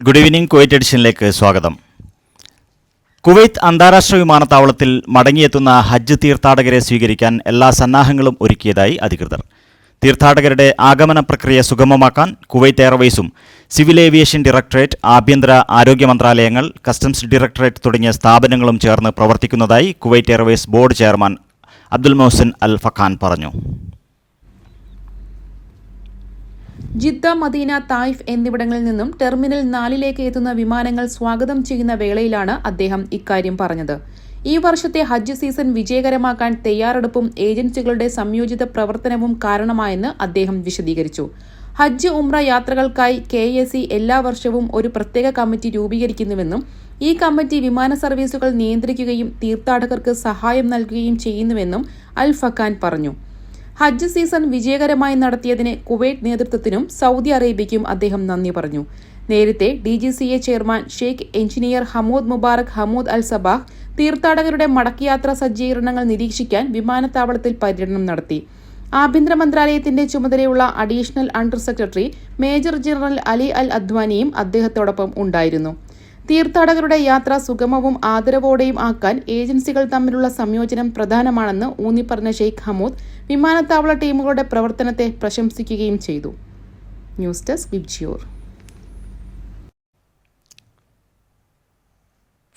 Good evening Kuwait എഡിഷനിലേക്ക് സ്വാഗതം. Kuwait അന്താരാഷ്ട്ര വിമാനത്താവളത്തിൽ മടങ്ങിയെത്തുന്ന ഹജ്ജ് തീർത്ഥാടകരെ സ്വീകരിക്കാൻ എല്ലാ സന്നാഹങ്ങളും ഒരുക്കിയതായി അധികൃതർ. തീർത്ഥാടകരുടെ ആഗമന പ്രക്രിയ സുഗമമാക്കാൻ കുവൈത്ത് എയർവേസും സിവിൽ ഏവിയേഷൻ ഡയറക്ടറേറ്റ് ആഭ്യന്തര ആരോഗ്യ മന്ത്രാലയങ്ങൾ കസ്റ്റംസ് ഡയറക്ടറേറ്റ് തുടങ്ങിയ സ്ഥാപനങ്ങളും ചേർന്ന് പ്രവർത്തിക്കുന്നതായി Kuwait Airways board chairman Abdul Mohsin Al Fakhan പറഞ്ഞു. ജിദ്ദ മദീന തായിഫ് എന്നിവിടങ്ങളിൽ നിന്നും ടെർമിനൽ നാലിലേക്ക് എത്തുന്ന വിമാനങ്ങൾ സ്വാഗതം ചെയ്യുന്ന വേളയിലാണ് അദ്ദേഹം ഇക്കാര്യം പറഞ്ഞത്. ഈ വർഷത്തെ ഹജ്ജ് സീസൺ വിജയകരമാക്കാൻ തയ്യാറെടുപ്പും ഏജൻസികളുടെ സംയോജിത പ്രവർത്തനവും കാരണമായെന്ന് അദ്ദേഹം വിശദീകരിച്ചു. ഹജ്ജ് ഉംറ യാത്രകൾക്കായി കെ എസ് എല്ലാ വർഷവും ഒരു പ്രത്യേക കമ്മിറ്റി രൂപീകരിക്കുന്നുവെന്നും ഈ കമ്മിറ്റി വിമാന സർവീസുകൾ നിയന്ത്രിക്കുകയും തീർത്ഥാടകർക്ക് സഹായം നൽകുകയും ചെയ്യുന്നുവെന്നും അൽ ഫക്കാൻ പറഞ്ഞു. ഹജ്ജ് സീസൺ വിജയകരമായി നടത്തിയതിന് കുവൈറ്റ് നേതൃത്വത്തിനും സൗദി അറേബ്യയ്ക്കും അദ്ദേഹം നന്ദി പറഞ്ഞു. നേരത്തെ D G C A chairman Sheikh engineer Hamoud Mubarak Hamoud Al Sabah തീർത്ഥാടകരുടെ മടക്കയാത്രാ സജ്ജീകരണങ്ങൾ നിരീക്ഷിക്കാൻ വിമാനത്താവളത്തിൽ പര്യടനം നടത്തി. ആഭ്യന്തര മന്ത്രാലയത്തിന്റെ ചുമതലയുള്ള additional under secretary major general Ali Al അദ്വാനിയും അദ്ദേഹത്തോടൊപ്പം ഉണ്ടായിരുന്നു. തീർത്ഥാടകരുടെ യാത്ര സുഗമവും ആദരവോടെയും ആക്കാൻ ഏജൻസികൾ തമ്മിലുള്ള സംയോജനം പ്രധാനമാണെന്ന് ഊന്നിപ്പറഞ്ഞ ഷെയ്ഖ് ഹമൂദ് വിമാനത്താവള ടീമുകളുടെ പ്രവർത്തനത്തെ പ്രശംസിക്കുകയും ചെയ്തു. News desk VIBGYOR.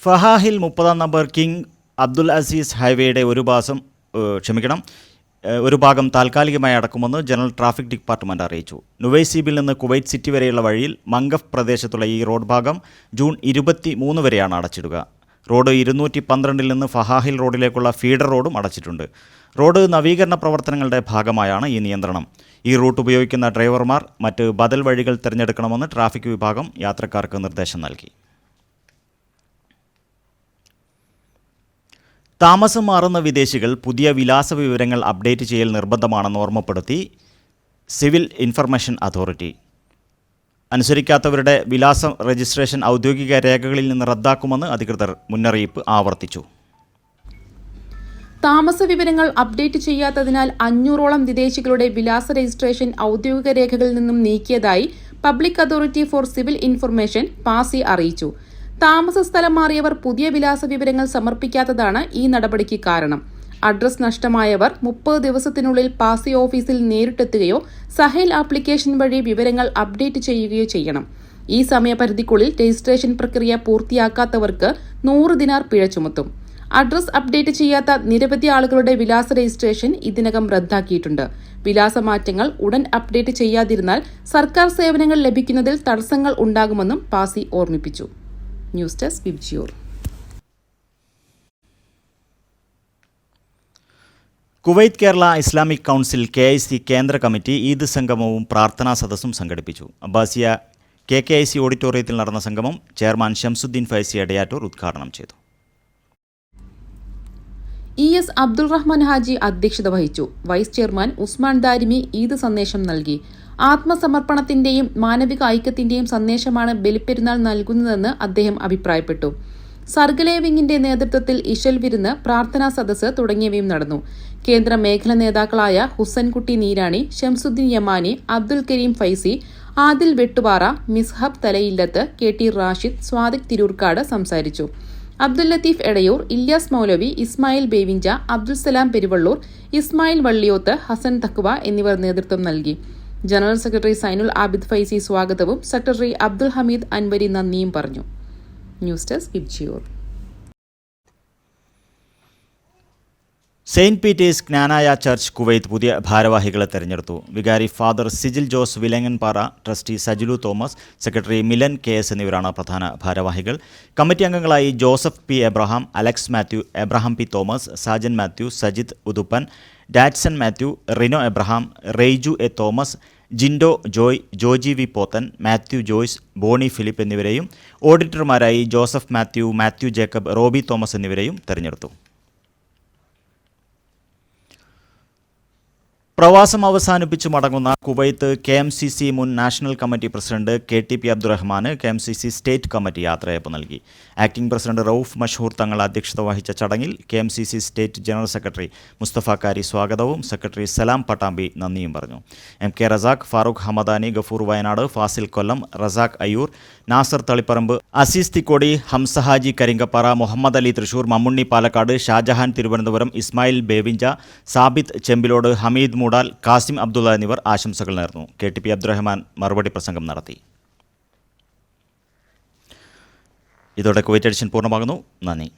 ഫഹാഹിൽ മുപ്പതാം നമ്പർ കിങ് അബ്ദുൽ അസീസ് ഹൈവേയുടെ ഒരു ഭാഗം ക്ഷമിക്കണം ഒരു ഭാഗം താൽക്കാലികമായി അടക്കുമെന്ന് ജനറൽ ട്രാഫിക് ഡിപ്പാർട്ട്മെന്റ് അറിയിച്ചു. നുവൈസീബിൽ നിന്ന് കുവൈറ്റ് സിറ്റി വരെയുള്ള വഴിയിൽ മംഗഫ് പ്രദേശത്തുള്ള ഈ റോഡ് ഭാഗം ജൂൺ ഇരുപത്തി മൂന്ന് വരെയാണ് അടച്ചിടുക. റോഡ് ഇരുന്നൂറ്റി പന്ത്രണ്ടിൽ നിന്ന് ഫഹാഹിൽ റോഡിലേക്കുള്ള ഫീഡർ റോഡും അടച്ചിട്ടുണ്ട്. റോഡ് നവീകരണ പ്രവർത്തനങ്ങളുടെ ഭാഗമായാണ് ഈ നിയന്ത്രണം. ഈ റൂട്ട് ഉപയോഗിക്കുന്ന ഡ്രൈവർമാർ മറ്റ് ബദൽ വഴികൾ തിരഞ്ഞെടുക്കണമെന്ന് ട്രാഫിക് വിഭാഗം യാത്രക്കാർക്ക് നിർദ്ദേശം നൽകി. താമസം മാറുന്ന വിദേശികൾ പുതിയ വിലാസ വിവരങ്ങൾ അപ്ഡേറ്റ് ചെയ്യൽ നിർബന്ധമാണെന്ന് ഓർമ്മപ്പെടുത്തി സിവിൽ ഇൻഫർമേഷൻ അതോറിറ്റി. അനുസരിക്കാത്തവരുടെ വിലാസ രജിസ്ട്രേഷൻ ഔദ്യോഗിക രേഖകളിൽ നിന്ന് റദ്ദാക്കുമെന്ന് അധികൃതർ മുന്നറിയിപ്പ് ആവർത്തിച്ചു. താമസ വിവരങ്ങൾ അപ്ഡേറ്റ് ചെയ്യാത്തതിനാൽ അഞ്ഞൂറോളം വിദേശികളുടെ വിലാസ രജിസ്ട്രേഷൻ ഔദ്യോഗിക രേഖകളിൽ നിന്നും നീക്കിയതായി public authority for civil information PACI അറിയിച്ചു. താമസ സ്ഥലം മാറിയവർ പുതിയ വിലാസ വിവരങ്ങൾ സമർപ്പിക്കാത്തതാണ് ഈ നടപടിക്ക് കാരണം. അഡ്രസ് നഷ്ടമായവർ മുപ്പത് ദിവസത്തിനുള്ളിൽ പാസി ഓഫീസിൽ നേരിട്ടെത്തുകയോ സഹേൽ ആപ്ലിക്കേഷൻ വഴി വിവരങ്ങൾ അപ്ഡേറ്റ് ചെയ്യുകയോ ചെയ്യണം. ഈ സമയപരിധിക്കുള്ളിൽ രജിസ്ട്രേഷൻ പ്രക്രിയ പൂർത്തിയാക്കാത്തവർക്ക് നൂറ് ദിനാർ പിഴ ചുമത്തും. അഡ്രസ് അപ്ഡേറ്റ് ചെയ്യാത്ത നിരവധി ആളുകളുടെ വിലാസ രജിസ്ട്രേഷൻ ഇതിനകം റദ്ദാക്കിയിട്ടുണ്ട്. വിലാസ മാറ്റങ്ങൾ ഉടൻ അപ്ഡേറ്റ് ചെയ്യാതിരുന്നാൽ സർക്കാർ സേവനങ്ങൾ ലഭിക്കുന്നതിൽ തടസ്സങ്ങൾ ഉണ്ടാകുമെന്നും പാസി ഓർമ്മിപ്പിച്ചു. News desk ബിബ്ജിയൂർ Kuwait Kerala Islamic council K I C കേന്ദ്ര കമ്മിറ്റി ഈദ് സംഗമവും പ്രാർത്ഥനാ സദസ്സും സംഘടിപ്പിച്ചു. Abbasiya K K I C ഓഡിറ്റോറിയത്തിൽ നടന്ന സംഗമം ചെയർമാൻ ഷംസുദ്ദീൻ ഫൈസി അടയാറ്റൂർ ഉദ്ഘാടനം ചെയ്തു. ഇ എസ് അബ്ദുൾ റഹ്മാൻ ഹാജി അധ്യക്ഷത വഹിച്ചു. വൈസ് ചെയർമാൻ ഉസ്മാൻ ദാരിമി ഈദ് സന്ദേശം നൽകി. ആത്മസമർപ്പണത്തിന്റെയും മാനവിക ഐക്യത്തിന്റെയും സന്ദേശമാണ് ബലിപ്പെരുന്നാൾ നൽകുന്നതെന്ന് അദ്ദേഹം അഭിപ്രായപ്പെട്ടു. സർഗലേവിംഗിന്റെ നേതൃത്വത്തിൽ ഇഷൽ വിരുന്ന് പ്രാർത്ഥനാ സദസ്സ് തുടങ്ങിയവയും നടന്നു. കേന്ദ്ര മേഖലാ നേതാക്കളായ ഹുസൻകുട്ടി നീരാണി ഷംസുദ്ദീൻ യമാനി അബ്ദുൽ കരീം ഫൈസി ആദിൽ വെട്ടുപാറ മിസ്ഹബ് തലയില്ലത്ത് കെ ടി റാഷിദ് സ്വാദിഖ് തിരൂർക്കാട് സംസാരിച്ചു. അബ്ദുൽ ലത്തീഫ് എടയൂർ ഇല്യാസ് മൗലവി ഇസ്മായിൽ ബേവിഞ്ച അബ്ദുൽ സലാം പെരുവള്ളൂർ ഇസ്മായിൽ വള്ളിയോത്ത് ഹസൻ തക്വ എന്നിവർ നേതൃത്വം നൽകി. ജനറൽ സെക്രട്ടറി സൈനുൽ ആബിദ് ഫൈസി സ്വാഗതവും സെക്രട്ടറി അബ്ദുൽ ഹമീദ് അൻവരി നന്ദിയും പറഞ്ഞു. News desk ഇബ്ജിയോർ. Saint Peter's Knanaya church Kuwait പുതിയ ഭാരവാഹികളെ തെരഞ്ഞെടുത്തു. വികാരി father Sijil Jose Vilanganpara trustee Sajilu Thomas secretary Milan K S എന്നിവരാണ് പ്രധാന ഭാരവാഹികൾ. കമ്മിറ്റി അംഗങ്ങളായി Joseph P Abraham Alex Mathew Abraham P Thomas Sajan Mathew Sajith Uthuppan Datson Mathew Rino Abraham Reiju A Thomas Jindo Joy Joji V Pothan Mathew Joyce Boney Philip എന്നിവരെയും ഓഡിറ്റർമാരായി Joseph Mathew Mathew Jacob Robbie Thomas എന്നിവരെയും തെരഞ്ഞെടുത്തു. പ്രവാസം അവസാനിപ്പിച്ച് മടങ്ങുന്ന Kuwait K M C C മുൻ national committee president K T P Abdurahman K M C C state committee യാത്രയപ്പ് നൽകി. ആക്ടിംഗ് പ്രസിഡന്റ് റൌഫ് മഷൂർ തങ്ങൾ അധ്യക്ഷത വഹിച്ച ചടങ്ങിൽ K M C C state general secretary Musthafa Kari സ്വാഗതവും സെക്രട്ടറി സലാം പട്ടാമ്പി നന്ദിയും പറഞ്ഞു. എം കെ റസാഖ് ഫാറൂഖ് ഹമദാനി ഗഫൂർ വയനാട് ഫാസിൽ കൊല്ലം റസാഖ് അയ്യൂർ നാസർ തളിപ്പറമ്പ് അസീസ് തിക്കോടി ഹംസഹാജി കരിങ്കപ്പാറ മുഹമ്മദ് അലി തൃശൂർ മമ്മുണ്ണി പാലക്കാട് ഷാജഹാൻ തിരുവനന്തപുരം ഇസ്മായിൽ ബേവിഞ്ച സാബിത്ത് ചെമ്പിലോട് ഹമീദ് മൂടാൽ കാസിം അബ്ദുള്ള എന്നിവർ ആശംസകൾ നേർന്നു. കെ ടി പി അബ്ദുറഹ്മാൻ മറുപടി പ്രസംഗം നടത്തി. ഇതോടെ കുവൈറ്റ് എഡിഷൻ പൂർണമാകുന്നു. നന്ദി.